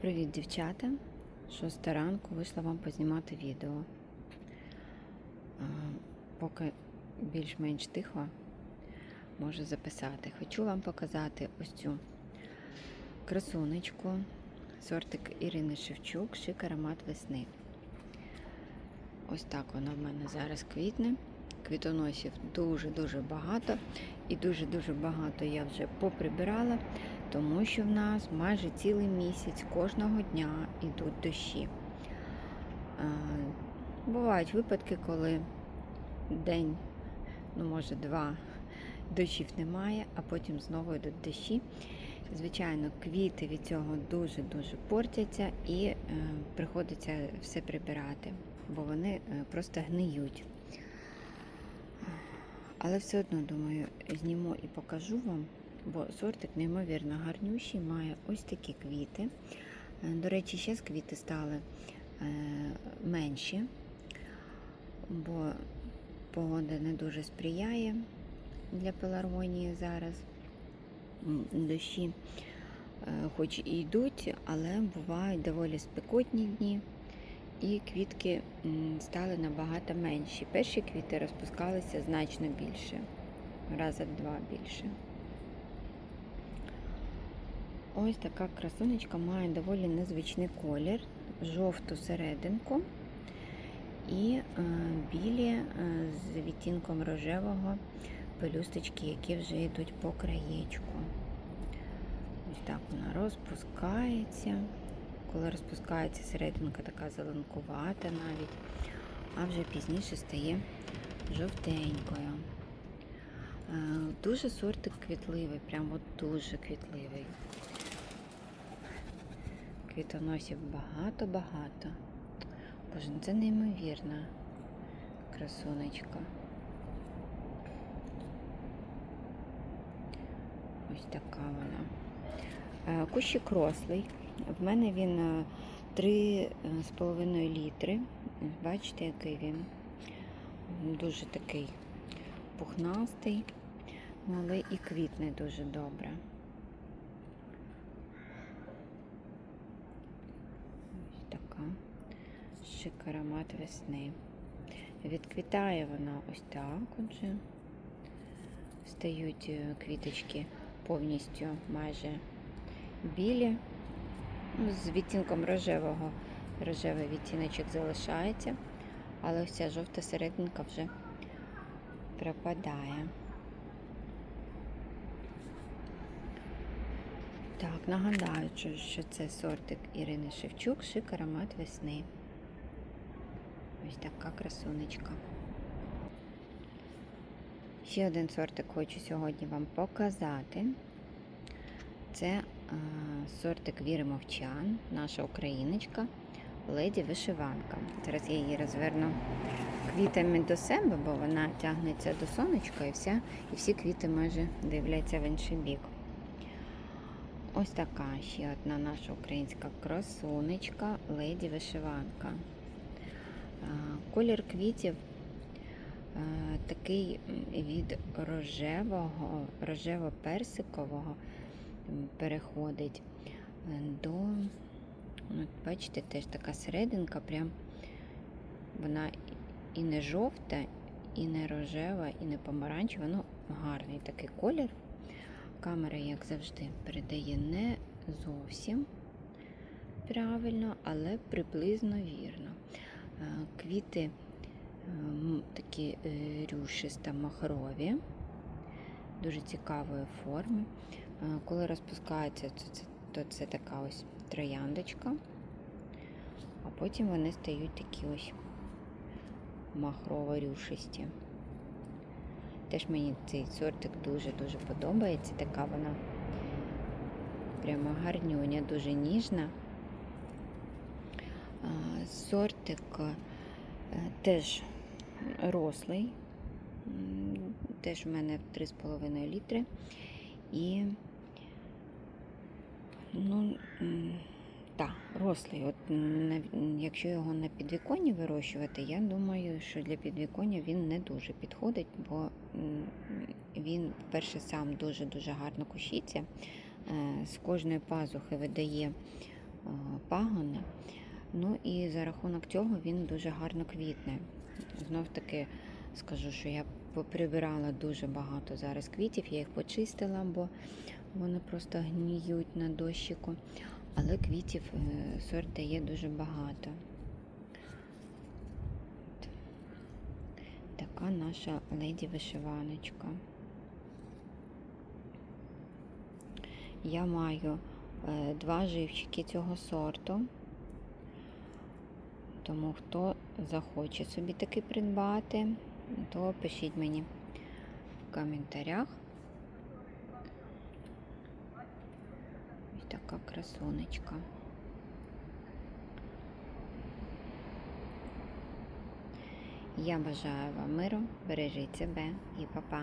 Привіт, дівчата! Шоста ранку вийшла вам познімати відео. Поки більш-менш тихо можу записати. Хочу вам показати ось цю красунечку, сортик Ірини Шевчук, шик аромат весни. Ось так вона в мене зараз квітне. Квітоносів дуже-дуже багато. І дуже-дуже багато я вже поприбирала, тому що в нас майже цілий місяць кожного дня йдуть дощі. Бувають випадки, коли день, ну може два, дощів немає, а потім знову йдуть дощі. Звичайно, квіти від цього дуже-дуже портяться і е, приходиться все прибирати, бо вони е, просто гниють. Але все одно, думаю, зніму і покажу вам, бо сортик неймовірно гарнющий, має ось такі квіти. Е, До речі, зараз квіти стали е, менші, бо погода не дуже сприяє для пеларгонії зараз. Дощі е, хоч і йдуть, але бувають доволі спекотні дні. І квітки стали набагато менші. Перші квіти розпускалися значно більше, раза в два більше. Ось така красунечка має доволі незвичний колір, жовту серединку і е, білі е, з відтінком рожевого пелюсточки, які вже йдуть по краєчку. Ось так вона розпускається. Коли розпускається серединка така зеленкувата навіть, а вже пізніше стає жовтенькою. Е, Дуже сортик квітливий, прям от дуже квітливий. Квітоносів багато-багато. Боже, це неймовірна красунечка. Ось така вона. Е, Кущик рослий. В мене він е, 3,5 літри. Бачите, який він. Дуже такий пухнастий, ну, але і квітне дуже добре. Ось така. Шик аромат весни. Відквітає вона ось так отже. Стають е, квіточки повністю майже білі. Ну, З відтінком рожевого. Рожевий відтіночок залишається, але ця жовта серединка вже пропадає. Так, нагадаю, що це сортик Ірини Шевчук, шик аромат весни. Ось така красунечка. Ще один сортик хочу сьогодні вам показати. Це е, сортик Віри Мовчан, наша україночка, леді вишиванка. Зараз я її розверну квітами до себе, бо вона тягнеться до сонечка і, вся, і всі квіти майже дивляться в інший бік. Ось така ще одна наша українська красунечка, леді вишиванка. Колір квітів е, такий від рожевого, рожево-персикового переходить е, до, от бачите, теж така серединка, прям вона і не жовта, і не рожева, і не помаранчева. Ну, гарний такий колір. Камера, як завжди, передає не зовсім правильно, але приблизно вірно. Е, Квіти е, такі е, рюшисто махрові, дуже цікавої форми. Коли розпускається, то це, то це така ось трояндочка, а потім вони стають такі ось махрово-рюшисті. Теж мені цей сортик дуже-дуже подобається. Така вона прямо гарнюня, дуже ніжна. Сортик е, теж рослий, теж у мене 3,5 літри. І ну, так, рослий. От, якщо його на підвіконні вирощувати, я думаю, що для підвіконня він не дуже підходить, бо він, перше, сам дуже-дуже гарно кущиться. Е, З кожної пазухи видає пагони. Ну і за рахунок цього він дуже гарно квітне. Знов таки скажу, що я поприбирала дуже багато зараз квітів, я їх почистила, бо вони просто гніють на дощику. Але квітів е, сорт дає дуже багато. Така наша леді вишиваночка. Я маю е, два живчики цього сорту. Тому хто захоче собі таки придбати, то пишіть мені в коментарях. Ось така красунечка. Я бажаю вам миру, бережіть себе і па-па.